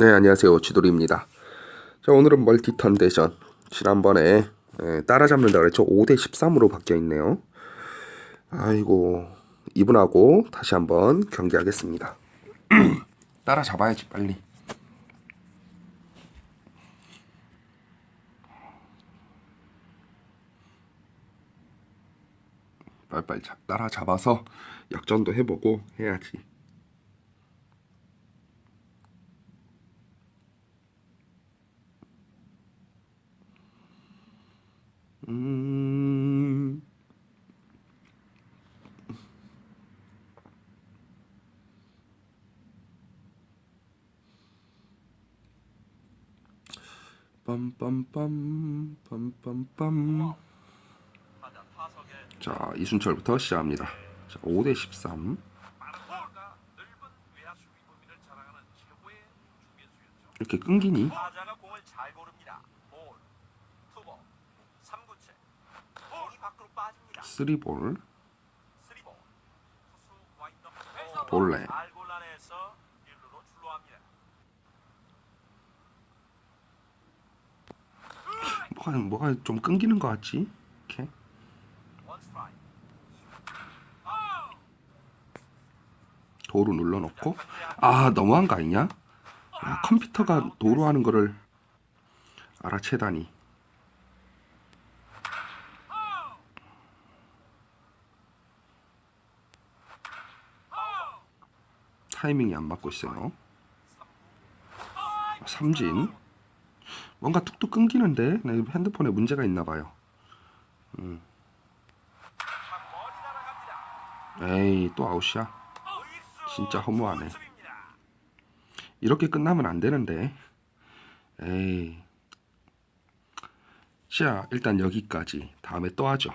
네, 안녕하세요. 지돌이입니다. 자, 오늘은 멀티턴 대전. 지난번에 에, 따라잡는다 그랬죠. 5대 13으로 바뀌어 있네요. 아이고, 이분하고 다시 한번 경기하겠습니다. 따라잡아야지, 빨리. 빨리빨리 잡- 따라잡아서 역전도 해보고 해야지. 음. 빰빰빰 빰빰빰. 자 이순철부터 시작합니다. 자 5대 13 이렇게 끊기니? 타자가 공을 잘 고릅니다. 볼, 투볼, 삼구째. 공이 밖으로 빠집니다. 3볼 쓰리볼. 투수 와인더. 볼래. 출루합니다. 뭐가 좀 끊기는 것 같지? 이렇게. 도로 눌러놓고 아 너무한 거 아니냐? 아, 컴퓨터가 도로 하는 거를 알아채다니 타이밍이 안 맞고 있어요 삼진 뭔가 뚝뚝 끊기는데 내 핸드폰에 문제가 있나 봐요 날아갑니다. 에이 또 아웃이야 진짜 허무하네. 이렇게 끝나면 안 되는데. 에이. 자, 일단 여기까지. 다음에 또 하죠.